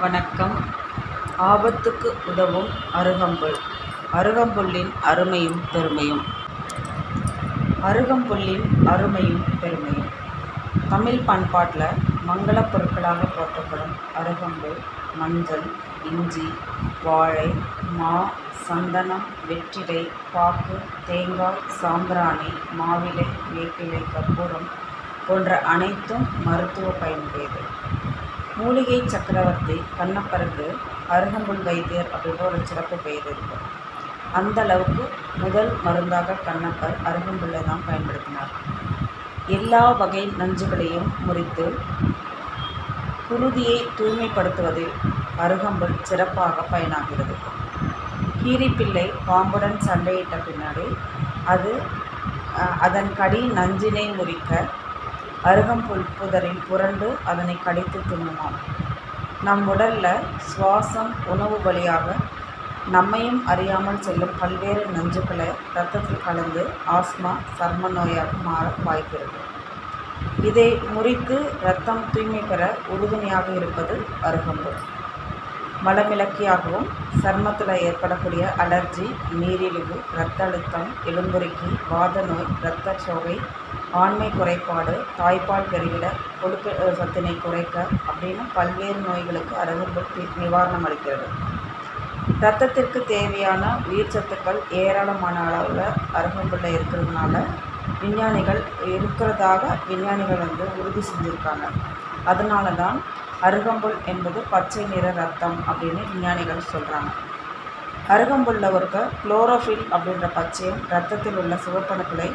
வணக்கம். ஆபத்துக்கு உதவும் அருகம்புல். அருகம்புல்லின் அருமையும் பெருமையும். அருகம்புல்லின் அருமையும் பெருமையும். தமிழ் பண்பாட்டில் மங்களப் பொருட்களாக போற்றப்படும் அருகம்புல் மஞ்சள் இஞ்சி வாழை மா சந்தனம் வெற்றிலை பாக்கு தேங்காய் சாம்பிராணி மாவிலை வேப்பிலை கற்பூரம் போன்ற அனைத்தும் மருத்துவ பயனுடையது. மூலிகை சக்கரவர்த்தி கண்ணப்பருக்கு அருகம்புல் வைத்தியர் அப்படின்ற ஒரு சிறப்பு பெயர் இருக்குது அந்த அளவுக்கு முதல் மருந்தாக கண்ணப்பர் அருகம்புல்லை தான் பயன்படுத்தினார். எல்லா வகை நஞ்சுகளையும் முறித்து குருதியை தூய்மைப்படுத்துவதில் அருகம்புல் சிறப்பாக பயனாகிறது. கீரிப்பிள்ளை பாம்புடன் சண்டையிட்ட பின்னாடி அது அதன் கடி நஞ்சினை முறிக்க அருகம்புல் புதரில் புரண்டு அதனை கடித்து தின்னுமாம். நம் உடல்ல சுவாசம் உணவு வழியாக நம்மையும் அறியாமல் செல்லும் பல்வேறு நஞ்சுக்களை இரத்தத்தில் கலந்து ஆஸ்மா சர்ம நோயாக மாற வாய்ப்பிருக்கு இதை முறித்து இரத்தம் தூய்மை பெற உறுதுணையாக இருப்பது அருகம்புல். மலமிளக்கியாகவும் சர்மத்தில் ஏற்படக்கூடிய அலர்ஜி நீரிழிவு இரத்த அழுத்தம் எலும்புருக்கி வாத நோய் இரத்த சோகை ஆண்மை குறைபாடு தாய்ப்பால் பெருகிட கொழுப்பு சத்தினை குறைக்க அப்படின்னு பல்வேறு நோய்களுக்கு அருகம்புல் நிவாரணம் அளிக்கிறது. இரத்தத்திற்கு தேவையான உயிர் சத்துக்கள் ஏராளமான அளவில் அருகம்புல்ல இருக்கிறதுனால விஞ்ஞானிகள் இருக்கிறதாக விஞ்ஞானிகள் வந்து உறுதி செஞ்சுருக்காங்க. அதனால தான் அருகம்புல் என்பது பச்சை நிற ரத்தம் அப்படின்னு விஞ்ஞானிகள் சொல்கிறாங்க அருகம்புல்ல இருக்க குளோரோஃபில் அப்படின்ற பச்சையம் ரத்தத்தில் உள்ள சிவப்பணுக்களை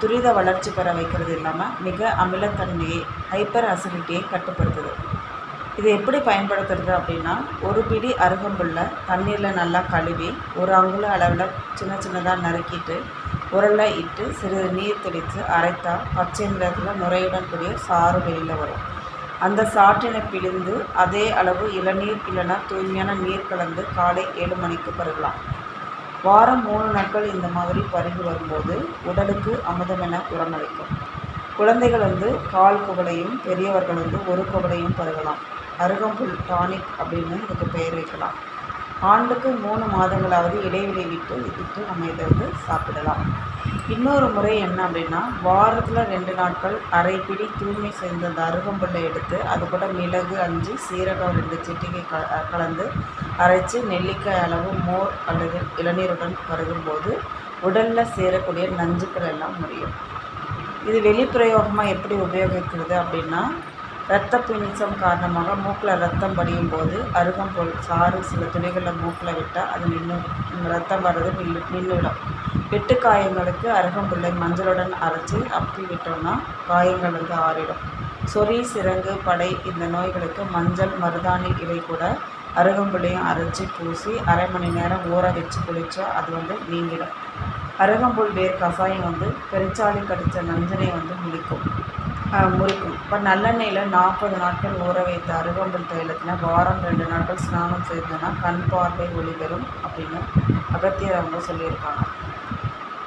துரித வளர்ச்சி பெற வைக்கிறது இல்லாமல் மிக அமிலத்தன்மையை ஹைப்பர் அசிடிட்டியை கட்டுப்படுத்துது. இது எப்படி பயன்படுத்துறது அப்படின்னா ஒரு பிடி அருகம்புள்ள தண்ணீரில் நல்லா கழுவி ஒரு அங்குல அளவில் சின்ன சின்னதாக நறுக்கிட்டு உரலில் இட்டு சிறிது நீர் தெளித்து அரைத்தால் பச்சை நிறத்தில் நுரையுடன் கூடிய சாறு வெளியில் வரும். அந்த சாற்றினை பிழிந்து அதே அளவு இளநீர் இல்லைனா தூய்மையான நீர் கலந்து காலை ஏழு மணிக்கு பருகலாம். வாரம் மூணு நாட்கள் இந்த மாதிரி பருகி வரும்போது உடலுக்கு அமுதமென உரமளிக்கும். குழந்தைகள் வந்து கால் குவளையும் பெரியவர்கள் வந்து ஒரு குவளையும் பருகலாம். அருகம்புல் டானிக் அப்படின்னு இதுக்கு பெயர் வைக்கலாம். ஆண்டுக்கு மூணு மாதங்களாவது இடைவெளி விட்டு விட்டு நம்ம இதை வந்து சாப்பிடலாம். இன்னொரு முறை என்ன அப்படின்னா வாரத்தில் ரெண்டு நாட்கள் அரை பிடி தூய்மை செய்த அந்த அருகம்புல்லை எடுத்து அது கூட மிளகு அஞ்சு சீரகம் ரெண்டு சிட்டிகை க கலந்து அரைச்சி நெல்லிக்காய் அளவு மோர் அல்லது இளநீருடன் பருகும்போது உடலில் சேரக்கூடிய நஞ்சுக்கள் எல்லாம் முடியும் இது வெளிப்பிரயோகமாக எப்படி உபயோகிக்கிறது அப்படின்னா இரத்த பிணிச்சம் காரணமாக மூக்கில் ரத்தம் படியும் போது அருகம்புல் சாறு சில துளிகளில் மூக்கில் விட்டால் அது நின்று ரத்தம் வர்றது நின்று நின்றுவிடும். வெட்டு காயங்களுக்கு அருகம்புல்லை மஞ்சளுடன் அரைச்சி அப்பி விட்டோம்னா காயங்கள் வந்து ஆறிடும். சொறி சிறங்கு படை இந்த நோய்களுக்கு மஞ்சள் மருதாணி இலை கூட அருகம்புல்லையும் அரைச்சி பூசி அரை மணி நேரம் ஊற வச்சு குளித்தா அது வந்து நீங்கிடும். அருகம்புல் வேர் கசாயம் வந்து பெருச்சாளி கடித்த நஞ்சனை வந்து முடிக்கும் முறிக்கும் இப்போ நல்லெண்ணெயில் நாற்பது நாட்கள் ஊற வைத்த அருகம்புல் தைலத்தில் வாரம் ரெண்டு நாட்கள் ஸ்நானம் செய்தோன்னா கண் பார்வை ஒளி பெறும் அப்படின்னு அகத்தியர் அவங்க சொல்லியிருக்காங்க.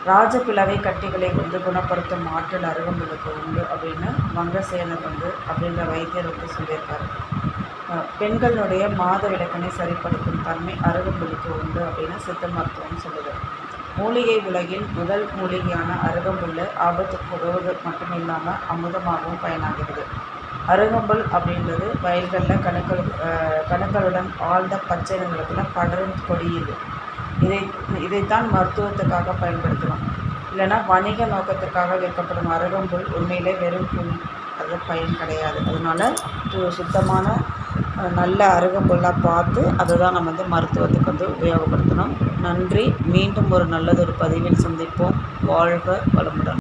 ராஜபிளவை கட்டிகளை வந்து குணப்படுத்தும் ஆற்றல் அருகம்புலுக்கு உண்டு அப்படின்னு வங்கசேனர் வந்து அப்படின்ற வைத்தியர் வந்து சொல்லியிருக்காரு பெண்களுடைய மாத விளக்கனை சரிப்படுத்தும் தன்மை அருகம்புலுக்கு உண்டு அப்படின்னு சித்த மருத்துவம் சொல்லுது. மூலிகை உலகில் முதல் மூலிகையான அருகம்புல் ஆபத்துக்கு உதவுவது மட்டும் இல்லாமல் அமுதமாகவும் பயனாகிறது. அருகம்புல் அப்படின்றது வயல்களில் கணுக்கள் கணுக்களுடன் ஆழ்ந்த பச்சை நிலத்தில் படரும் கொடியுது. இதை இதைத்தான் மருத்துவத்துக்காக பயன்படுத்தணும் இல்லைன்னா வணிக நோக்கத்திற்காக விற்கப்படும் அருகம்புல் உண்மையிலே வெறும் புல் அது பயன் கிடையாது. அதனால் சுத்தமான நல்ல அருகம்புல்லாக பார்த்து அதை தான் நம்ம வந்து மருத்துவத்துக்கு வந்து உபயோகப்படுத்தணும். நன்றி. மீண்டும் ஒரு நல்லதொரு பதிவில் சந்திப்போம். வாழ்க வளமுடன்.